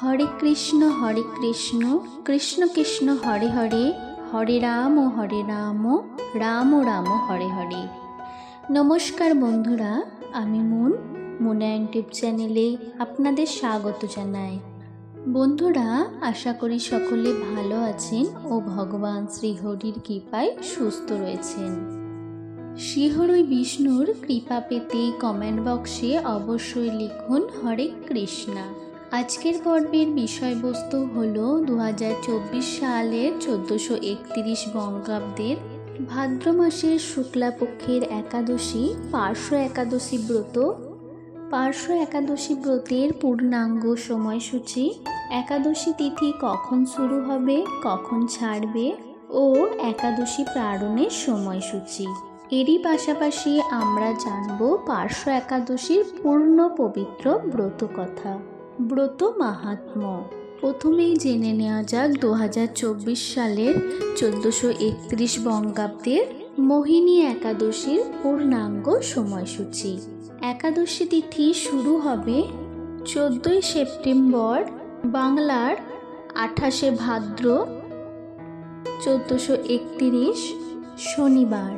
হরে কৃষ্ণ হরে কৃষ্ণ কৃষ্ণ কৃষ্ণ, হরে হরে হরে রাম হরে রাম রাম রাম হরে হরে। নমস্কার বন্ধুরা, আমি মুন, মুনা ইউটিউব চ্যানেলে আপনাদের স্বাগত জানাই। বন্ধুরা, আশা করি সকলে ভালো আছেন ও ভগবান শ্রীহরির কৃপায় সুস্থ রয়েছেন। শ্রীহরি বিষ্ণুর কৃপা পেতে কমেন্ট বক্সে অবশ্যই লিখুন হরে কৃষ্ণা। আজকের পর্বের বিষয়বস্তু হল দু হাজার চব্বিশ সালের চোদ্দোশো একত্রিশ বঙ্গাব্দের ভাদ্র মাসের শুক্লাপক্ষের একাদশী, পার্শ্ব একাদশী ব্রত, পার্শ্ব একাদশী ব্রতের পূর্ণাঙ্গ সময়সূচি, একাদশী তিথি কখন শুরু হবে, কখন ছাড়বে ও একাদশী প্রারণের সময়সূচি। এরই পাশাপাশি আমরা জানব পার্শ্ব একাদশীর পূর্ণ পবিত্র ব্রত কথা। ব্রত মাহাত্ম্য প্রথমেই জেনে নেওয়া যাক দু হাজার চব্বিশ সালের চোদ্দোশো একত্রিশ বঙ্গাব্দের মোহিনী একাদশীর পূর্ণাঙ্গ সময়সূচি। একাদশী তিথি শুরু হবে চোদ্দোই সেপ্টেম্বর বাংলার আঠাশে ভাদ্র চোদ্দোশো একত্রিশ শনিবার।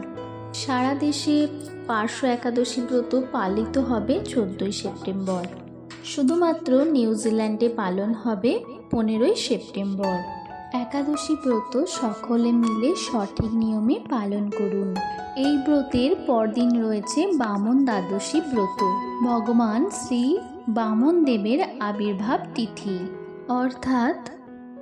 সারা দেশে পার্শ্ব একাদশী ব্রত পালিত হবে চোদ্দোই সেপ্টেম্বর। শুধুমাত্র নিউজিল্যান্ডে পালন হবে পনেরোই সেপ্টেম্বর। একাদশী ব্রত সকলে মিলে সঠিক নিয়মে পালন করুন। এই ব্রতের পরদিন রয়েছে বামন দ্বাদশী ব্রত। ভগবান শ্রী বামন দেবের আবির্ভাব তিথি। অর্থাৎ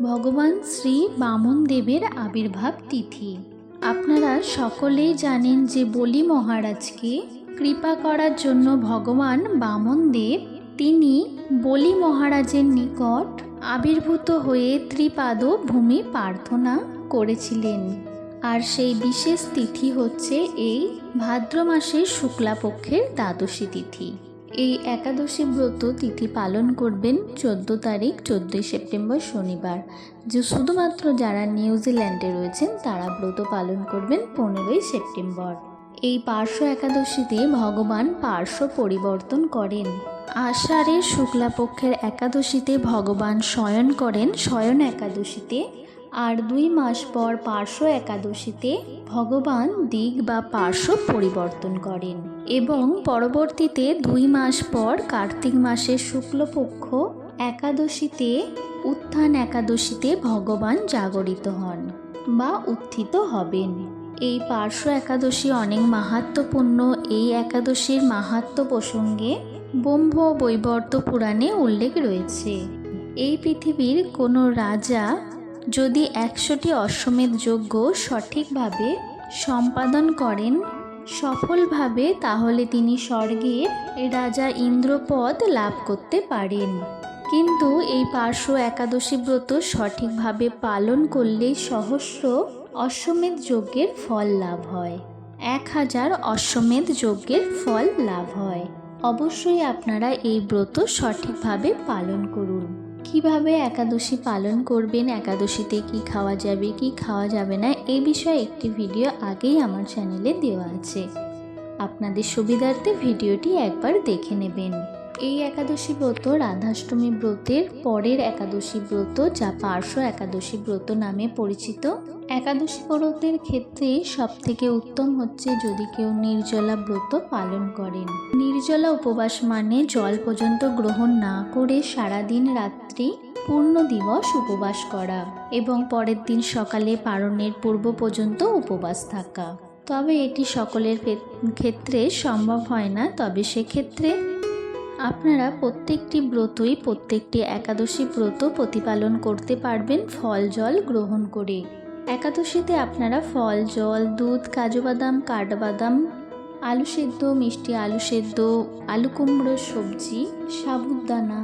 ভগবান শ্রী বামন দেবের আবির্ভাব তিথি। আপনারা সকলেই জানেন যে বলি মহারাজকে কৃপা করার জন্য ভগবান বামন দেব তিনি বলি মহারাজের নিকট আবির্ভূত হয়ে ত্রিপাদ ভূমি প্রার্থনা করেছিলেন। আর সেই বিশেষ তিথি হচ্ছে এই ভাদ্র মাসের শুক্লাপক্ষের দ্বাদশী তিথি। এই একাদশী ব্রত তিথি পালন করবেন চোদ্দ তারিখ, চোদ্দোই সেপ্টেম্বর শনিবার। যে শুধুমাত্র যারা নিউজিল্যান্ডে রয়েছেন, তারা ব্রত পালন করবেন পনেরোই সেপ্টেম্বর। এই পার্শ্ব একাদশীতে ভগবান পার্শ্ব পরিবর্তন করেন। আষাঢ়ের শুক্লাপক্ষের একাদশীতে ভগবান শয়ন করেন শয়ন একাদশীতে। আর দুই মাস পর পার্শ্ব একাদশীতে ভগবান দিক বা পার্শ্ব পরিবর্তন করেন। এবং পরবর্তীতে দুই মাস পর কার্তিক মাসের শুক্লপক্ষ একাদশীতে, উত্থান একাদশীতে ভগবান জাগরিত হন বা উত্থিত হবেন। এই পার্শ্ব একাদশী অনেক মাহাত্মপূর্ণ। এই একাদশীর মাহাত্ম প্রসঙ্গে ব্রহ্ম বৈবর্ত পুরাণে উল্লেখ রয়েছে। এই পৃথিবীর কোনো রাজা যদি একশোটি অশ্বমেধ যজ্ঞ সঠিকভাবে সম্পাদন করেন সফলভাবে, তাহলে তিনি স্বর্গে রাজা ইন্দ্রপদ লাভ করতে পারেন। কিন্তু এই পার্শ্ব একাদশী ব্রত সঠিকভাবে পালন করলে সহস্র অশ্বমেধ যজ্ঞের ফল লাভ হয়। এক হাজার অশ্বমেধ যজ্ঞের ফল লাভ হয়। অবশ্যই আপনারা এই ব্রত সঠিকভাবে পালন করুন। কীভাবে একাদশী পালন করবেন, একাদশীতে কি খাওয়া যাবে, কি খাওয়া যাবে না, এই বিষয়ে একটি ভিডিও আগেই আমার চ্যানেলে দেওয়া আছে। আপনাদের সুবিধার্থে ভিডিওটি একবার দেখে নেবেন। এই একাদশী ব্রত রাধাষ্টমী ব্রতের পরের একাদশী ব্রত, যা পার্শ্ব একাদশী ব্রত নামে পরিচিত। একাদশী ব্রতের ক্ষেত্রে সবথেকে উত্তম হচ্ছে যদি কেউ নির্জলা ব্রত পালন করেন। নির্জলা উপবাস মানে জল পর্যন্ত গ্রহণ না করে সারাদিন রাত্রি পূর্ণ দিবস উপবাস করা এবং পরের দিন সকালে পারণের পূর্ব পর্যন্ত উপবাস থাকা। তবে এটি সকলের ক্ষেত্রে সম্ভব হয় না, তবে সেক্ষেত্রে আপনারা প্রত্যেকটি ব্রতই প্রত্যেকটি একাদশী ব্রত প্রতিপালন করতে পারবেন ফল, জল গ্রহণ করে। একাদশীতে আপনারা ফল, জল, দুধ কাজু বাদাম কাঠবাদাম, আলু সেদ্ধ, মিষ্টি আলু সেদ্ধ, আলু কুমড়োর সবজি, সাবুদানা,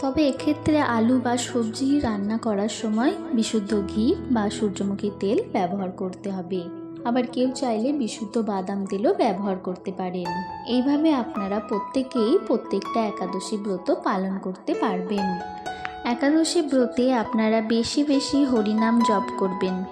তবে এক্ষেত্রে আলু বা সবজি রান্না করার সময় বিশুদ্ধ ঘি বা সূর্যমুখী তেল ব্যবহার করতে হবে। আবার কেউ চাইলে বিশুদ্ধ বাদাম তেলও ব্যবহার করতে পারেন। এইভাবে আপনারা প্রত্যেকেই প্রত্যেকটা একাদশী ব্রত পালন করতে পারবেন। একাদশী ব্রতে আপনারা বেশি বেশি হরিনাম জপ করবেন।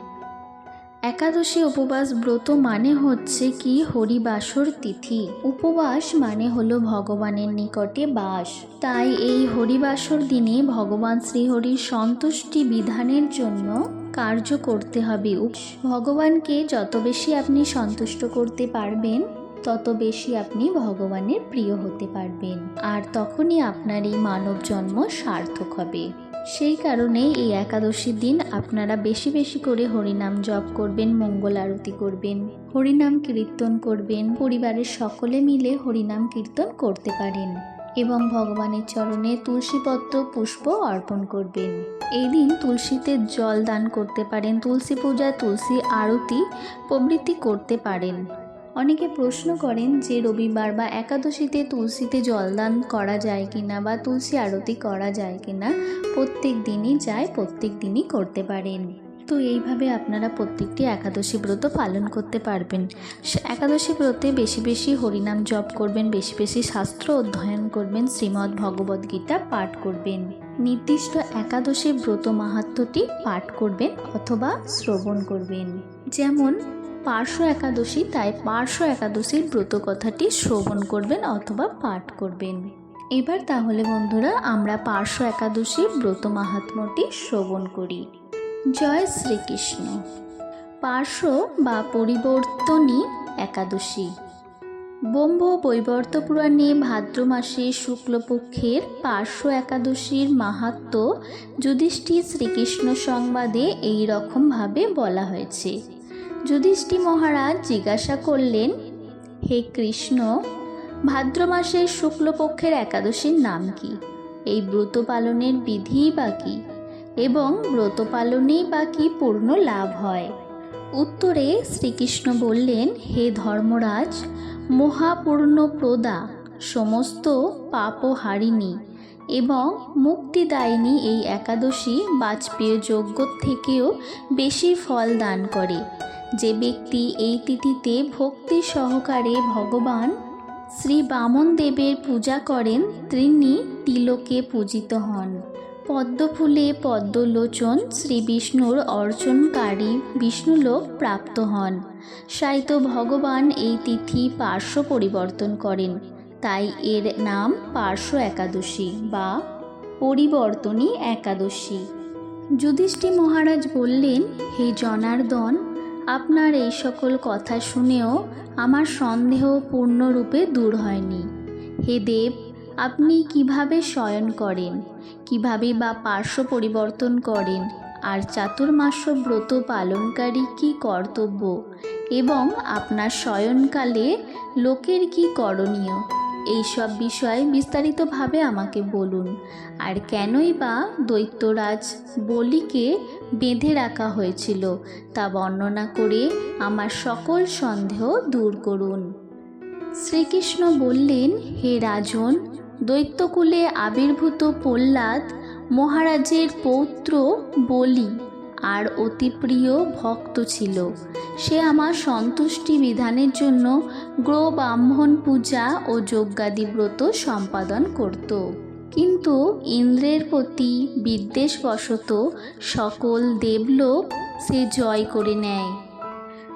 একাদশী উপবাস ব্রত মানে হচ্ছে কি? হরিবাসর তিথি। উপবাস মানে হলো ভগবানের নিকটে বাস। তাই এই হরিবাসর দিনে ভগবান শ্রীহরির সন্তুষ্টি বিধানের জন্য কার্য করতে হবে। ভগবানকে যত বেশি আপনি সন্তুষ্ট করতে পারবেন, তত বেশি আপনি ভগবানের প্রিয় হতে পারবেন। আর তখনই আপনার এই মানব জন্ম সার্থক হবে। সেই কারণে এই একাদশীর দিন আপনারা বেশি বেশি করে হরিনাম জপ করবেন, মঙ্গল আরতি করবেন, হরিনাম কীর্তন করবেন, পরিবারের সকলে মিলে হরিনাম কীর্তন করতে পারেন। এবং ভগবানের চরণে তুলসীপত্র পুষ্প অর্পণ করবেন। এই দিন তুলসীতে জল দান করতে পারেন, তুলসী পূজা তুলসী আরতি প্রবৃত্তি করতে পারেন। অনেকে প্রশ্ন করেন যে রবিবার বা একাদশীতে তুলসীতে জলদান করা যায় কিনা বা তুলসী আরতি করা যায় কিনা, প্রত্যেক দিনই যায়, প্রত্যেক দিনই করতে পারেন। তো এইভাবে আপনারা প্রত্যেকটি একাদশী ব্রত পালন করতে পারবেন। একাদশী ব্রতে বেশি বেশি হরিনাম জপ করবেন, বেশি বেশি শাস্ত্র অধ্যয়ন করবেন, শ্রীমদ্ ভগবদ্ গীতা পাঠ করবেন। নির্দিষ্ট একাদশী ব্রত মাহাত্ম্যটি পাঠ করবেন অথবা শ্রবণ করবেন। যেমন, পার্শ্ব একাদশী, তাই পার্শ্ব একাদশীর ব্রত কথাটি শ্রবণ করবেন অথবা পাঠ করবেন। এবার তাহলে বন্ধুরা, আমরা পার্শ্ব একাদশীর ব্রত মাহাত্ম্যটি শ্রবণ করি। জয় শ্রীকৃষ্ণ। পার্শ্ব বা পরিবর্তনী একাদশী। ব্রহ্ম বৈবর্ত পুরাণে ভাদ্র মাসে শুক্লপক্ষের পার্শ্ব একাদশীর মাহাত্ম্য যুধিষ্ঠির শ্রীকৃষ্ণ সংবাদে এই রকমভাবে বলা হয়েছে। যুধিষ্ঠি মহারাজ জিজ্ঞাসা করলেন, হে কৃষ্ণ, ভাদ্র মাসের শুক্লপক্ষের একাদশীর নাম কি? এই ব্রত পালনের বিধিই বা কী? এবং ব্রত পালনেই বা কি পূর্ণ লাভ হয়? উত্তরে শ্রীকৃষ্ণ বললেন, হে ধর্মরাজ মহাপূর্ণ প্রদা সমস্ত পাপহারিণী এবং মুক্তিদায়িনী এই একাদশী বাজপেয় যজ্ঞ থেকেও বেশি ফল দান করে। যে ব্যক্তি এই তিথিতে ভক্তি সহকারে ভগবান শ্রী বামন দেবের পূজা করেন, তিনি তিলকে পূজিত হন। পদ্মফুলে পদ্মলোচন শ্রী বিষ্ণুর অর্চনকারী বিষ্ণুলোক প্রাপ্ত হন। সাইত ভগবান এই তিথি পার্শ্ব পরিবর্তন করেন। তাই এর নাম পার্শ্ব একাদশী বা পরিবর্তনী একাদশী। যুধিষ্ঠি মহারাজ বললেন, হে জনার্দন, আপনার এই সকল কথা শুনেও আমার সন্দেহ পূর্ণরূপে দূর হয়নি। হে দেব আপনি কীভাবে শয়ন করেন? কীভাবে বা পার্শ্ব পরিবর্তন করেন? আর চাতুর্মাস্য ব্রত পালনকারী কি কর্তব্য? এবং আপনার শয়নকালে লোকের কি করণীয়? এইসব বিষয়ে বিস্তারিতভাবে আমাকে বলুন। আর কেনই বা দৈত্যরাজ বলিকে বেঁধে রাখা হয়েছিল, তা বর্ণনা করে আমার সকল সন্দেহ দূর করুন। শ্রীকৃষ্ণ বললেন, হে রাজন দৈত্যকুলে আবির্ভূত প্রহ্লাদ মহারাজের পৌত্র বলি আর অতি প্রিয় ভক্ত ছিল। সে আমার সন্তুষ্টি বিধানের জন্য গ্রহ ব্রাহ্মণ পূজা ও যজ্ঞাদি ব্রত সম্পাদন করত। কিন্তু ইন্দ্রের প্রতি বিদ্বেষবশত সকল দেবলোক সে জয় করে নেয়।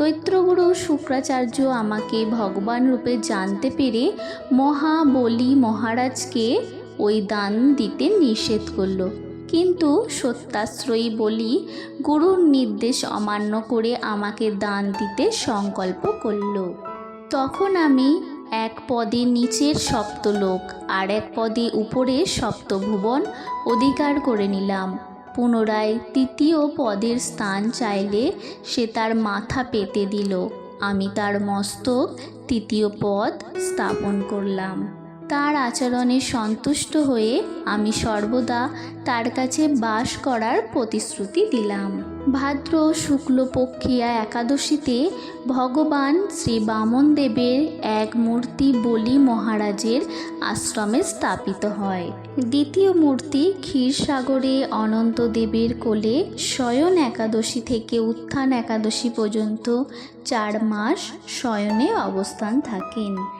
দৈত্যগুরু শুক্রাচার্য আমাকে ভগবান রূপে জানতে পেরে মহাবলী মহারাজকে ওই দান দিতে নিষেধ করল। কিন্তু সত্যাশ্রয়ী বলি, গুরুর নির্দেশ অমান্য করে আমাকে দান দিতে সংকল্প করল। তখন আমি এক পদে নিচের সপ্তলোক আর এক পদে উপরে সপ্তভুবন অধিকার করে নিলাম। পুনরায় তৃতীয় পদের স্থান চাইলে সে তার মাথা পেতে দিল। আমি তার মস্তক তৃতীয় পদ স্থাপন করলাম। তার আচরণে সন্তুষ্ট হয়ে আমি সর্বদা তার কাছে বাস করার প্রতিশ্রুতি দিলাম। ভাদ্র শুক্লপক্ষিয়া একাদশীতে ভগবান শ্রী বামন দেবের এক মূর্তি বলি মহারাজের আশ্রমে স্থাপিত হয়। দ্বিতীয় মূর্তি ক্ষীরসাগরে অনন্ত দেবের কোলে শয়ন একাদশী থেকে উত্থান একাদশী পর্যন্ত চার মাস শয়নে অবস্থান থাকেন।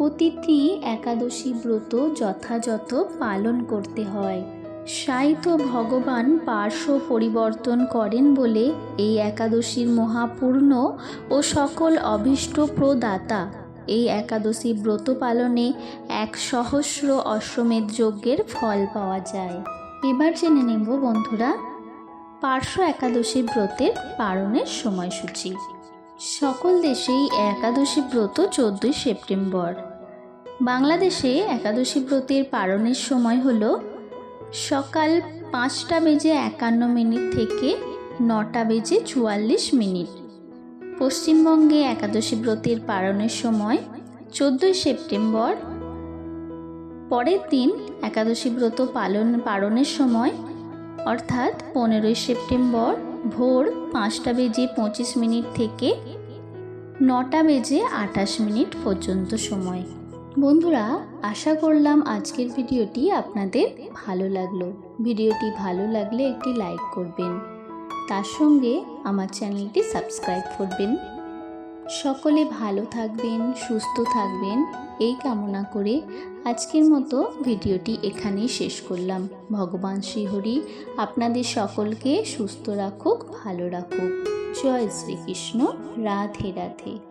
প্রতিটি একাদশী ব্রত যথাযথ পালন করতে হয়। সাহিত্য ভগবান পার্শ্ব পরিবর্তন করেন বলে এই একাদশীর মহাপূর্ণ ও সকল অভীষ্ট প্রদাতা। এই একাদশী ব্রত পালনে এক সহস্র অশ্বমেধ যজ্ঞের ফল পাওয়া যায়। এবার জেনে নেব বন্ধুরা, পার্শ্ব একাদশী ব্রতের পালনের সময়সূচি। সকল দেশেই একাদশী ব্রত চোদ্দোই সেপ্টেম্বর। বাংলাদেশে একাদশী ব্রতের পালনের সময় হল সকাল পাঁচটা বেজে একান্ন মিনিট থেকে নটা বেজে চুয়াল্লিশ মিনিট। পশ্চিমবঙ্গে একাদশী ব্রতের পালনের সময় চোদ্দোই সেপ্টেম্বর পরের দিন একাদশী ব্রত পালন, পালনের সময় অর্থাৎ পনেরোই সেপ্টেম্বর ভোর পাঁচটা বেজে পঁচিশ মিনিট থেকে নটা বেজে আঠাশ মিনিট পর্যন্ত সময়। বন্ধুরা, আশা করলাম আজকের ভিডিওটি আপনাদের ভালো লাগল। ভিডিওটি ভালো লাগলে একটি লাইক করবেন। তার সঙ্গে আমার চ্যানেলটি সাবস্ক্রাইব করবেন। সকলে ভালো থাকবেন, সুস্থ থাকবেন, এই কামনা করে আজকের মতো ভিডিওটি এখানেই শেষ করলাম। ভগবান শ্রীহরি আপনাদের সকলকে সুস্থ রাখুক, ভালো রাখুক। জয় শ্রীকৃষ্ণ। রাধে রাধে।